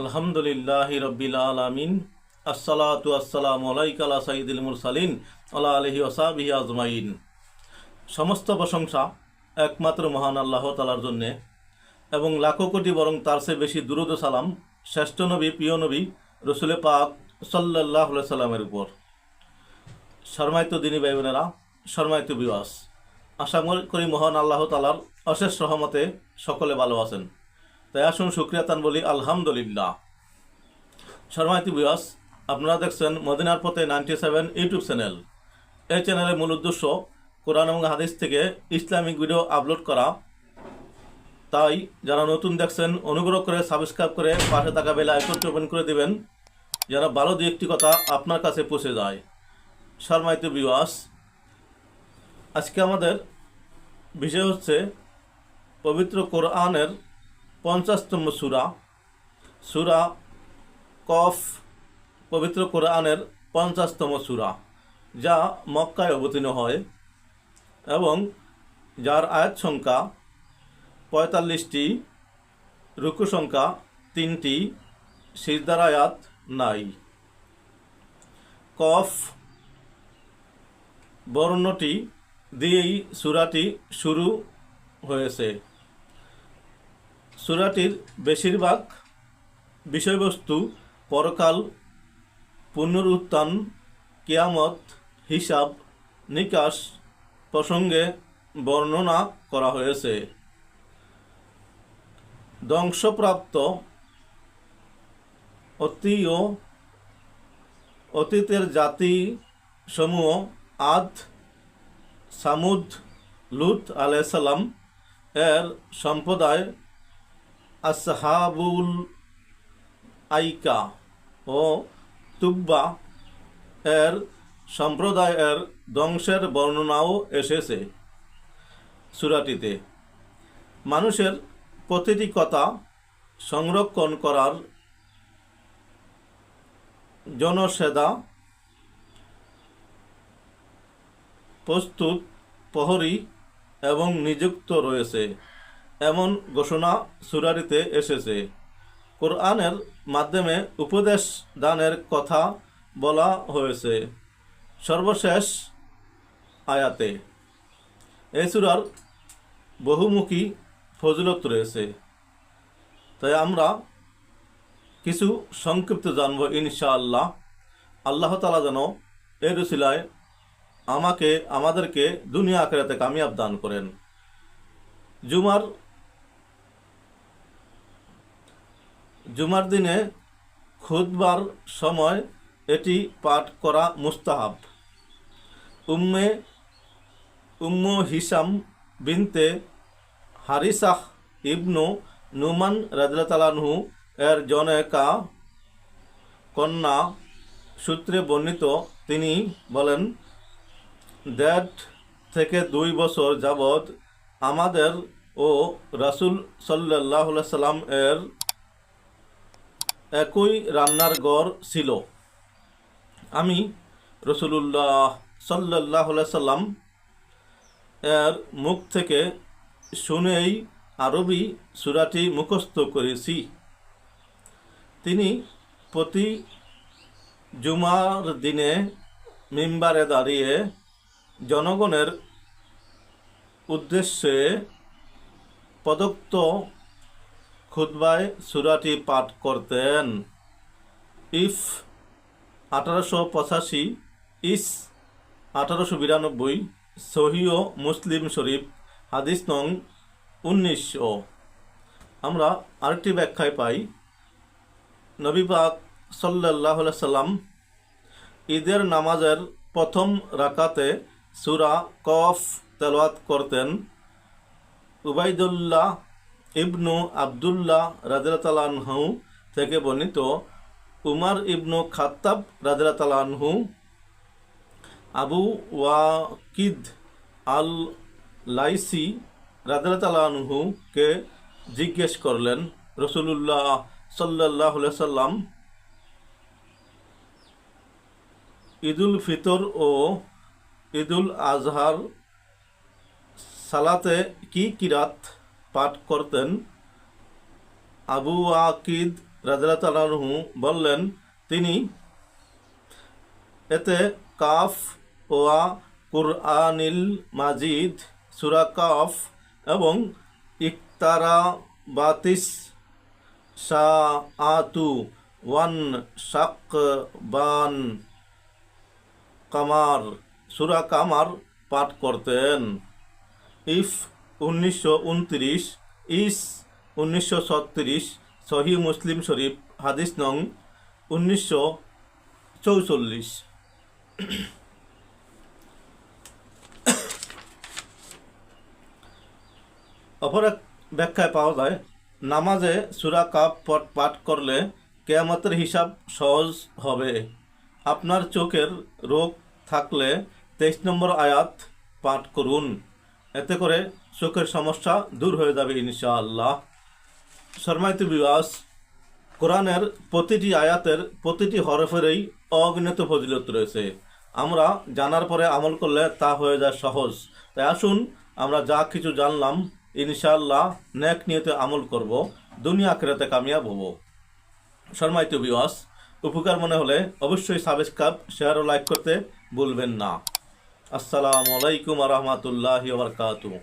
আলহামদুলিল্লাহ রব্বিল আলামিন, আসসালাতু আসসালামু আলাইকা আলা সাইয়্যিদিল মুরসালিন, আলা আলিহি ওয়াসাবিহি আজমাইন। সমস্ত প্রশংসা একমাত্র মহান আল্লাহ তালার জন্যে এবং লাখো কোটি বরং তার চেয়ে বেশি দুরুদ সালাম শ্রেষ্ঠ নবী, প্রিয় নবী, রসুলে পাক সাল্লাহ সাল্লামের উপর। শর্মায়িত দিনী ভাই বোনেরা শর্মায়িত বিবাস আশা করি মহান আল্লাহ তালার অশেষ রহমতে সকলে ভালো আছেন। তাই আসুন সুক্রিয়াতান বলি, আলহামদুলিল্লাহ। শর্মায়িত বিবাস আপনারা দেখছেন মদিনার পথে নাইনটি সেভেন ইউটিউব চ্যানেল। এই চ্যানেলের মূল উদ্দেশ্য কোরআন এবং হাদিস থেকে ইসলামিক ভিডিও আপলোড করা। তাই যারা নতুন দেখছেন, অনুগ্রহ করে সাবস্ক্রাইব করে পাশে থাকা বেলা আইকনটি ওপেন করে দেবেন, যেন ভালো দু একটি কথা আপনার কাছে পৌঁছে যায়। শর্মায়িত বিবাস আজকে আমাদের বিষয় হচ্ছে পবিত্র কোরআনের পঞ্চাশতম সুরা। সুরা কফ পবিত্র কোরআনের পঞ্চাশতম সুরা, যা মক্কায় অবতীর্ণ হয় এবং যার আয়াত সংখ্যা পঁয়তাল্লিশটি, রুকু সংখ্যা তিনটি, সিজদার আয়াত নাই। কফ বর্ণটি দিয়েই সুরাটি শুরু হয়েছে। সুরাটির বেশিরভাগ বিষয়বস্তু পরকাল, পুনরুত্থান, কিয়ামত, হিসাব, নিকাশ প্রসঙ্গে বর্ণনা করা হয়েছে। ধ্বংসপ্রাপ্ত অতীয় অতীতের জাতি সমূহ আদ, সামুদ, লুত আলাইসাল্লাম এর সম্প্রদায় আসহাবুল আইকা ও তুব্বা এর সম্প্রদায়ের ধ্বংসের বর্ণনাও এসেছে সুরাটিতে। মানুষের প্রতিটি কথা সংরক্ষণ করার জনসেদা প্রস্তুত, প্রহরী এবং নিযুক্ত রয়েছে। এমন ঘোষণা সুরারিতে এসেছে। কোরআনের মাধ্যমে উপদেশ দানের কথা বলা হয়েছে। সর্বশেষ আয়াতে এই সুরার বহুমুখী ফজলত রয়েছে। তাই আমরা কিছু সংক্ষিপ্ত জানব ইনশাআল্লাহ। আল্লাহ তালা যেন এই রসিলায় আমাকে, আমাদেরকে দুনিয়া আখেরাতে কামিয়াব দান করেন। জুমার জুমার দিনে খুদবার সময় এটি পাঠ করা মুস্তাহাব। উম্মে, উম্ম হিসাম বিনতে হারিসাহ ইবনু নুমান রাজলাতালানহু এর জনকা কন্যা সূত্রে বর্ণিত, তিনি বলেন, দেড় থেকে দুই বছর যাবৎ আমাদের ও রাসুল সাল্লাহ সাল্লাম এর একই রান্নার গড় ছিল। আমি রসুল্লাহ সাল্লাহ সাল্লাম এর মুখ থেকে শুনেই আরবি সুরাটি মুখস্থ করেছি। তিনি প্রতি জুমার দিনে মিম্বারে দাঁড়িয়ে জনগণের উদ্দেশ্যে প্রদত্ত খুদ্বায় সুরাটি পাঠ করতেন। ইফ আঠারোশো পঁচাশি, ইস আঠারোশো বিরানব্বই সহিও মুসলিম শরীফ, হাদিস নং উনিশশো। আমরা আরেকটি ব্যাখ্যায় পাই, নবী পাক সাল্লাহ সাল্লাম ঈদের নামাজের প্রথম রাকাতে সুরা কফ তেলাওয়াত করতেন। উবাইদুল্লাহ ইবনু আবদুল্লাহ রাজরাতালানহু থেকে বর্ণিত উমার ইবনু খাত্তাব রাজরাতালানহু আবু ওয়াকিদ আল লাইসি রাজরাতালানহুকে জিজ্ঞেস করলেন রসুল্লাহ সাল্লাহ সাল্লাম ঈদুল ফিতর ও ঈদুল আজহার সালাতে কি কিরাত পাঠ করতেন। আবু আকিদ রাজা বললেন, তিনি এতে কাফ ওয়া কুরআনিল মাজিদ, সুরা কাফ এবং ইকতারা বাতিস আতু ওয়ান শাক বান কামার, সুরা কামার পাঠ করতেন। ইফ উনিশশো উনত্রিশ ইস, উনিশশো ছত্রিশ সহি মুসলিম শরীফ, হাদিস নং উনিশশো চৌচল্লিশ। অপর এক ব্যাখ্যায় পাওয়া যায়, নামাজে সুরা কাপ পট পাঠ করলে কেয়ামতের হিসাব সহজ হবে। আপনার চোখের রোগ থাকলে তেইশ নম্বর আয়াত পাঠ করুন। এতে করে চোখের সমস্যা দূর হয়ে যাবে ইনশাআল্লাহ। শর্মাইত বিবাস কোরআনের প্রতিটি আয়াতের প্রতিটি হরফেরই অগণিত ফজিলত রয়েছে। আমরা জানার পরে আমল করলে তা হয়ে যায় সহজ। তাই আসুন, আমরা যা কিছু জানলাম, ইনশাআল্লাহ নেক নিয়তে আমল করব, দুনিয়া আখেরাতে কামিয়াব হব। শর্মাইত বিওয়াস উপকার মনে হলে অবশ্যই সাবস্ক্রাইব শেয়ার ও লাইক করতে ভুলবেন না। আসসালামু আলাইকুম রহমতুল্লাহ বারকাতুহ।